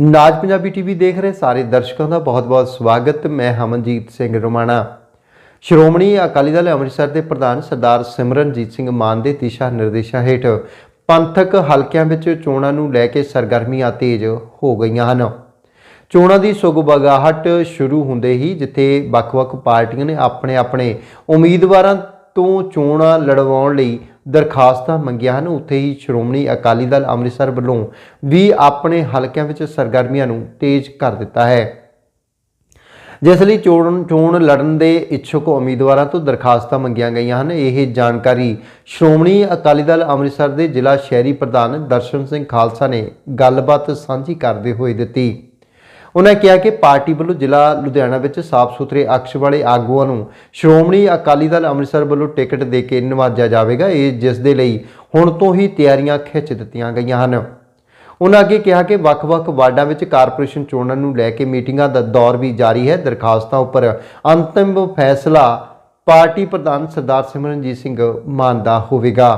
ਨਾਜ Punjabi TV ਦੇਖ ਰਹੇ ਸਾਰੇ ਦਰਸ਼ਕਾਂ ਦਾ ਬਹੁਤ-ਬਹੁਤ ਸਵਾਗਤ। ਮੈਂ ਹਮਨਜੀਤ ਸਿੰਘ ਰੋਮਾਣਾ। ਸ਼੍ਰੋਮਣੀ ਅਕਾਲੀ ਦਲ ਅੰਮ੍ਰਿਤਸਰ ਦੇ ਪ੍ਰਧਾਨ ਸਰਦਾਰ ਸਿਮਰਨਜੀਤ ਸਿੰਘ ਮਾਨ ਦੇ ਦਿਸ਼ਾ ਨਿਰਦੇਸ਼ਾਂ ਹੇਠ ਪੰਥਕ ਹਲਕਿਆਂ ਵਿੱਚ ਚੋਣਾਂ ਨੂੰ ਲੈ ਕੇ ਸਰਗਰਮੀਆਂ ਤੇਜ਼ ਹੋ ਗਈਆਂ ਹਨ। ਚੋਣਾਂ ਦੀ ਸੁਗਬਗਾਹਟ ਸ਼ੁਰੂ ਹੁੰਦੇ ਹੀ ਜਿੱਥੇ ਵੱਖ-ਵੱਖ ਪਾਰਟੀਆਂ ਨੇ ਆਪਣੇ-ਆਪਣੇ ਉਮੀਦਵਾਰਾਂ ਤੋਂ ਚੋਣਾਂ ਲੜਵਾਉਣ ਲਈ ਦਰਖਾਸਤਾਂ ਮੰਗੀਆਂ ਹਨ। ਉੱਥੇ ਹੀ ਸ਼੍ਰੋਮਣੀ ਅਕਾਲੀ ਦਲ ਅੰਮ੍ਰਿਤਸਰ ਵੱਲੋਂ ਵੀ ਆਪਣੇ ਹਲਕਿਆਂ ਵਿੱਚ ਸਰਗਰਮੀਆਂ ਨੂੰ ਤੇਜ਼ ਕਰ ਦਿੱਤਾ ਹੈ। ਜਿਸ ਲਈ ਚੋਣ ਚੋਣ ਲੜਨ ਦੇ ਇੱਛੁਕ ਉਮੀਦਵਾਰਾਂ ਤੋਂ ਦਰਖਾਸਤਾਂ ਮੰਗੀਆਂ ਗਈਆਂ ਹਨ। ਇਹ ਜਾਣਕਾਰੀ ਸ਼੍ਰੋਮਣੀ ਅਕਾਲੀ ਦਲ ਅੰਮ੍ਰਿਤਸਰ ਦੇ ਜ਼ਿਲ੍ਹਾ ਸ਼ਹਿਰੀ ਪ੍ਰਧਾਨ ਦਰਸ਼ਨ ਸਿੰਘ ਖਾਲਸਾ ਨੇ ਗੱਲਬਾਤ ਸਾਂਝੀ ਕਰਦੇ ਹੋਏ ਦਿੱਤੀ। ਉਹਨਾਂ ਕਿਹਾ ਕਿ ਪਾਰਟੀ ਵੱਲੋਂ ਜ਼ਿਲ੍ਹਾ ਲੁਧਿਆਣਾ ਵਿੱਚ ਸਾਫ਼ ਸੁਥਰੇ ਅਕਸ਼ ਵਾਲੇ ਆਗੂਆਂ ਨੂੰ ਸ਼੍ਰੋਮਣੀ ਅਕਾਲੀ ਦਲ ਅੰਮ੍ਰਿਤਸਰ ਵੱਲੋਂ ਟਿਕਟ ਦੇ ਕੇ ਨਿਵਾਜਿਆ ਜਾਵੇਗਾ। ਇਹ ਜਿਸ ਦੇ ਲਈ ਹੁਣ ਤੋਂ ਹੀ ਤਿਆਰੀਆਂ ਖਿੱਚ ਦਿੱਤੀਆਂ ਗਈਆਂ ਹਨ। ਉਹਨਾਂ ਅੱਗੇ ਕਿਹਾ ਕਿ ਵੱਖ-ਵੱਖ ਵਾਰਡਾਂ ਵਿੱਚ ਕਾਰਪੋਰੇਸ਼ਨ ਚੋਣਾਂ ਨੂੰ ਲੈ ਕੇ ਮੀਟਿੰਗਾਂ ਦਾ ਦੌਰ ਵੀ ਜਾਰੀ ਹੈ। ਦਰਖਾਸਤਾਂ ਉੱਪਰ ਅੰਤਿਮ ਫੈਸਲਾ ਪਾਰਟੀ ਪ੍ਰਧਾਨ ਸਰਦਾਰ ਸਿਮਰਨਜੀਤ ਸਿੰਘ ਮਾਨ ਦਾ ਹੋਵੇਗਾ।